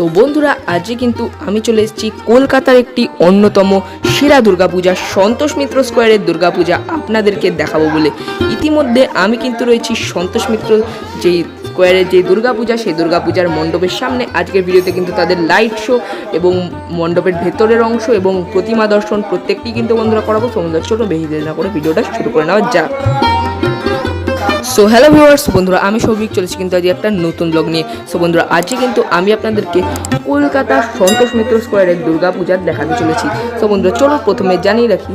So বন্ধুরা, আজকে কিন্তু আমি চলে এসেছি কলকাতার একটি অন্যতম সেরা দুর্গাপূজা সন্তোষ মিত্র স্কোয়ারের দুর্গাপূজা আপনাদেরকে দেখাবো বলে। ইতিমধ্যে আমি কিন্তু রয়েছি সন্তোষ মিত্র যেই স্কোয়ারের যে দুর্গাপূজা, সেই দুর্গাপূজার মণ্ডপের সামনে। আজকের ভিডিওতে কিন্তু তাদের লাইট শো এবং মণ্ডপের ভেতরের অংশ এবং প্রতিমা দর্শন প্রত্যেকটি কিন্তু বন্ধুরা করাবো। সমুদ্র ছোটো বেশি দেরি না করে ভিডিওটা শুরু করে নেওয়া যাক। সো হ্যালো ভিউয়ার্স বন্ধুরা, আমি সৌভিক চলেছি কিন্তু আজ একটা নতুন ব্লগ নিয়ে। সো বন্ধুরা, আজকে কিন্তু আমি আপনাদেরকে কলকাতার সন্তোষ মিত্র স্কোয়ারের দুর্গাপূজার দেখাতে চলেছি। সো বন্ধুরা, চলো প্রথমে জানিয়ে রাখি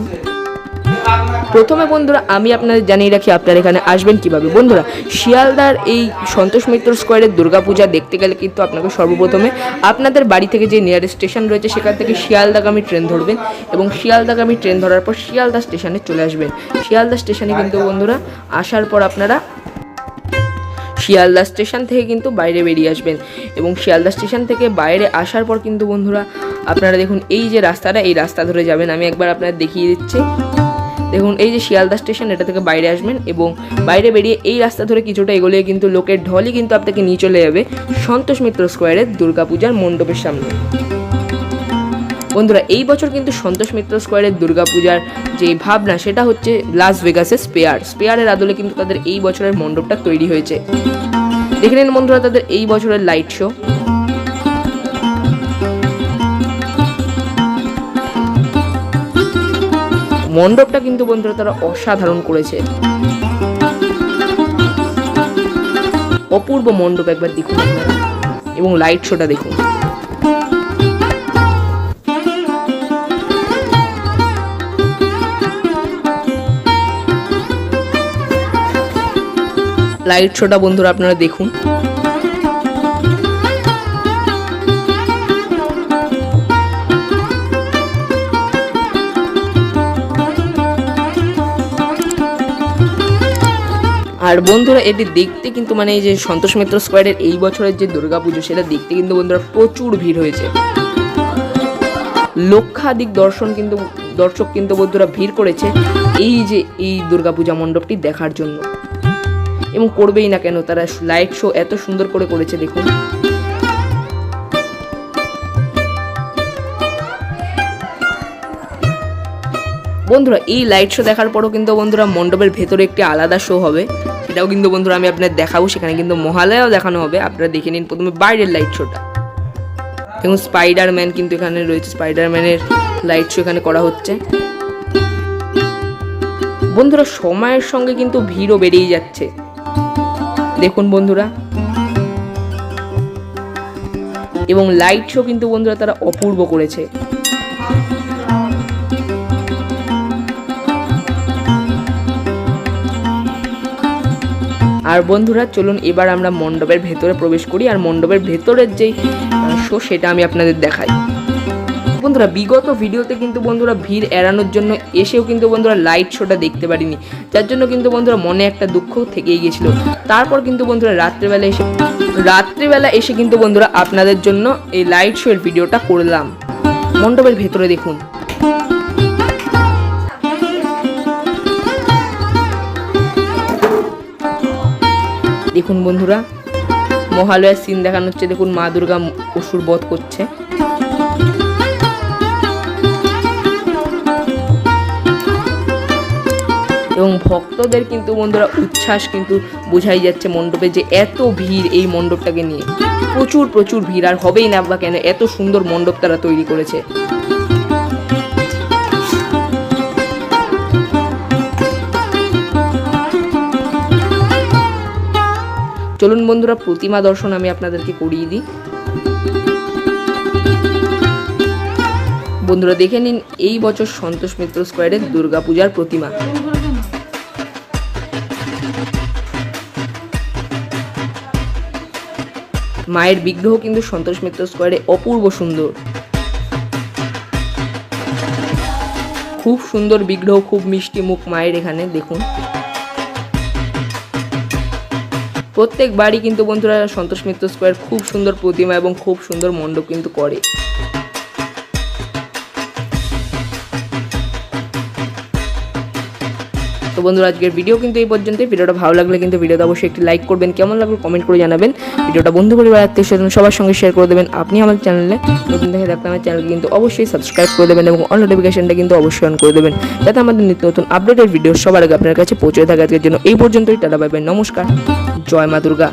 প্রথমে বন্ধুরা, আমি আপনাদের জানিয়ে রাখি, আপনারা এখানে আসবেন কীভাবে। বন্ধুরা, শিয়ালদার এই সন্তোষ মিত্র স্কোয়ারের দুর্গাপূজা দেখতে গেলে কিন্তু আপনাকে সর্বপ্রথমে আপনাদের বাড়ি থেকে যে নিয়ারেস্ট স্টেশন রয়েছে, সেখান থেকে শিয়ালদাগামী ট্রেন ধরবেন এবং শিয়ালদাগামী ট্রেন ধরার পর শিয়ালদা স্টেশনে চলে আসবেন। শিয়ালদা স্টেশনে কিন্তু বন্ধুরা, আসার পর আপনারা শিয়ালদা স্টেশন থেকে কিন্তু বাইরে বেরিয়ে আসবেন এবং শিয়ালদা স্টেশন থেকে বাইরে আসার পর কিন্তু বন্ধুরা, আপনারা দেখুন, এই যে রাস্তাটা, এই রাস্তা ধরে যাবেন। আমি একবার আপনাদের দেখিয়ে দিচ্ছি। দেখুন, এই যে শিয়ালদা স্টেশন, এটা থেকে বাইরে আসবেন এবং বাইরে বেরিয়ে এই রাস্তা ধরে কিছুটা এগোলে কিন্তু লোকের ঢলই কিন্তু আপনাকে নিয়ে চলে যাবে সন্তোষ মিত্র স্কোয়ারের দুর্গাপূজার মণ্ডপের সামনে। বন্ধুরা, এই বছর কিন্তু সন্তোষ মিত্র স্কোয়ারের দুর্গাপূজার যে ভাবনা, সেটা হচ্ছে লাস ভেগাসের স্পেয়ার স্পেয়ারের আদলে কিন্তু তাদের এই বছরের মণ্ডপটা তৈরি হয়েছে। দেখে নিন বন্ধুরা, তাদের এই বছরের লাইট শো মণ্ডপটা কিন্তু বন্ধুরা তারা অসাধারণ করেছে। অপূর্ব মণ্ডপ একবার দেখুন। এবং লাইট শোটা দেখুন। লাইট শোটা বন্ধুরা আপনারা দেখুন। আর বন্ধুরা, এটি দেখতে কিন্তু মানে এই যে সন্তোষ মিত্র স্কোয়ারের এই বছরের যে দুর্গাপুজো, সেটা দেখতে কিন্তু বন্ধুরা প্রচুর ভিড় হয়েছে। লক্ষাধিক দর্শন কিন্তু, দর্শক কিন্তু বন্ধুরা ভিড় করেছে এই যে এই দুর্গাপূজা মণ্ডপটি দেখার জন্য। এবং করবেই না কেন, তারা লাইট শো এত সুন্দর করে করেছে, দেখুন। বন্ধুরা, এই লাইট শো দেখার পরও কিন্তু বন্ধুরা মণ্ডপের ভেতরে একটি আলাদা শো হবে। সেটাও কিন্তু বন্ধুরা আমি আপনাদের দেখাবো, সেখানে কিন্তু মহালয়াও দেখানো হবে। আপনারা দেখে নিন প্রথমে বাইরের লাইট শোটা এবং স্পাইডারম্যান কিন্তু এখানে রয়েছে স্পাইডারম্যানের লাইট শো এখানে করা হচ্ছে। বন্ধুরা, সময়ের সঙ্গে কিন্তু ভিড়ও বেড়েই যাচ্ছে। দেখুন বন্ধুরা। এবং লাইট শো কিন্তু বন্ধুরা তারা অপূর্ব করেছে। আর বন্ধুরা, চলুন এবার আমরা মণ্ডপের ভেতরে প্রবেশ করি আর মণ্ডপের ভেতরের যেই শো সেটা আমি আপনাদের দেখাই। বন্ধুরা, বিগত ভিডিওতে কিন্তু বন্ধুরা ভিড় এড়ানোর জন্য এসেও কিন্তু বন্ধুরা লাইট শোটা দেখতে পারিনি। যার জন্য কিন্তু বন্ধুরা মনে একটা দুঃখ থেকেই গেছিল তারপর কিন্তু বন্ধুরা রাত্রেবেলা এসে, রাত্রিবেলা এসে কিন্তু বন্ধুরা আপনাদের জন্য এই লাইট শো এর ভিডিওটা করলাম। মণ্ডপের ভেতরে দেখুন। দেখুন বন্ধুরা, মহালয়ার সিন দেখানো হচ্ছে, দেখুন মা দুর্গা অসুর বধ করছে। এবং ভক্তদের কিন্তু বন্ধুরা উচ্ছ্বাস কিন্তু বোঝাই যাচ্ছে মণ্ডপে যে এত ভিড় এই মণ্ডপটাকে নিয়ে। প্রচুর প্রচুর ভিড়, আর হবেই না বা কেন, এত সুন্দর মণ্ডপ তারা তৈরি করেছে। চলুন বন্ধুরা, প্রতিমা দর্শন আমি আপনাদেরকে করিয়ে দিই। বন্ধুরা, দেখে নিন, এই বছর সন্তোষ মিত্র স্কোয়ারের দুর্গাপূজার প্রতিমা। মায়ের বিগ্রহ কিন্তু সন্তোষ মিত্র স্কোয়ারে অপূর্ব সুন্দর। খুব সুন্দর বিগ্রহ, খুব মিষ্টি মুখ মায়ের এখানে, দেখুন। প্রত্যেক বাড়ি কিন্তু বন্ধুরা সন্তোষ মিত্র স্কোয়ার খুব সুন্দর প্রতিমা এবং খুব সুন্দর মণ্ডপ কিন্তু করে। তো বন্ধুরা, আজকের ভিডিও কিন্তু এই পর্যন্তই। ভিডিওটা ভালো লাগলে কিন্তু ভিডিওতে অবশ্যই একটি লাইক করবেন। কেমন লাগল কমেন্ট করে জানাবেন। ভিডিওটা বন্ধু পরিবার আত্মীয় স্বজন সবার সঙ্গে শেয়ার করে দেবেন। আপনি আমার চ্যানেলে নতুন দেখে থাকলে আমার চ্যানেলকে কিন্তু অবশ্যই সাবস্ক্রাইব করে দেবেন এবং অল নোটিফিকেশনটা কিন্তু অবশ্যই অন করে দেবেন। যাতে আমাদের নিত্য নতুন আপডেটের ভিডিও সবার আগে আপনার কাছে পৌঁছে থাকে। আজকের জন্য এই পর্যন্তই, টাটা বাই নমস্কার। জয় মা দুর্গা।